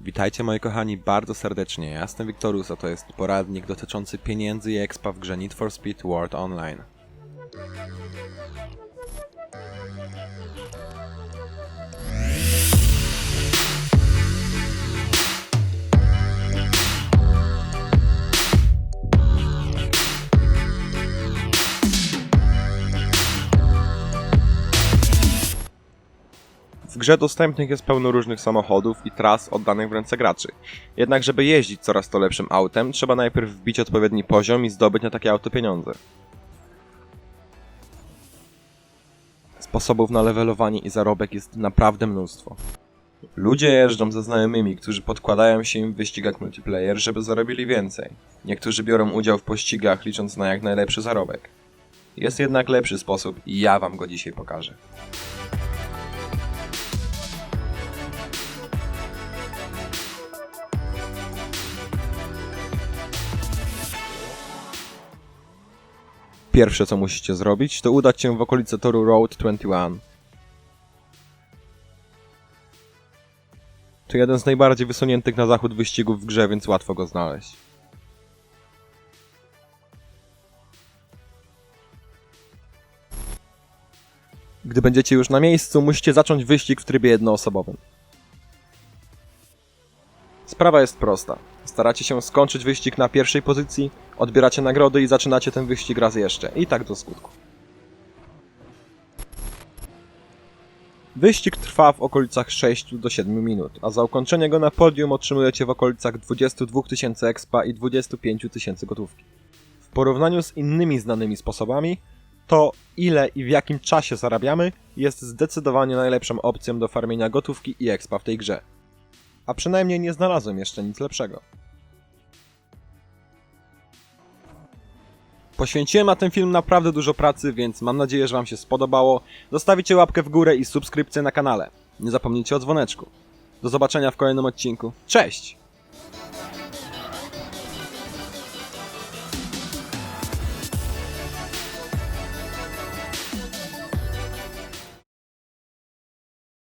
Witajcie moi kochani bardzo serdecznie. Ja jestem Wiktorus, a to jest poradnik dotyczący pieniędzy i expa w grze Need for Speed World Online. Grze dostępnych jest pełno różnych samochodów i tras oddanych w ręce graczy. Jednak żeby jeździć coraz to lepszym autem, trzeba najpierw wbić odpowiedni poziom i zdobyć na takie auto pieniądze. Sposobów na levelowanie i zarobek jest naprawdę mnóstwo. Ludzie jeżdżą ze znajomymi, którzy podkładają się im w wyścigach multiplayer, żeby zarobili więcej. Niektórzy biorą udział w pościgach, licząc na jak najlepszy zarobek. Jest jednak lepszy sposób i ja wam go dzisiaj pokażę. Pierwsze co musicie zrobić, to udać się w okolice toru Road 21. To jeden z najbardziej wysuniętych na zachód wyścigów w grze, więc łatwo go znaleźć. Gdy będziecie już na miejscu, musicie zacząć wyścig w trybie jednoosobowym. Sprawa jest prosta. Staracie się skończyć wyścig na pierwszej pozycji, odbieracie nagrody i zaczynacie ten wyścig raz jeszcze. I tak do skutku. Wyścig trwa w okolicach 6 do 7 minut, a za ukończenie go na podium otrzymujecie w okolicach 22 tysięcy expa i 25 tysięcy gotówki. W porównaniu z innymi znanymi sposobami, to ile i w jakim czasie zarabiamy jest zdecydowanie najlepszą opcją do farmienia gotówki i expa w tej grze a przynajmniej nie znalazłem jeszcze nic lepszego. Poświęciłem na ten film naprawdę dużo pracy, więc mam nadzieję, że Wam się spodobało. Zostawicie łapkę w górę i subskrypcję na kanale. Nie zapomnijcie o dzwoneczku. Do zobaczenia w kolejnym odcinku. Cześć!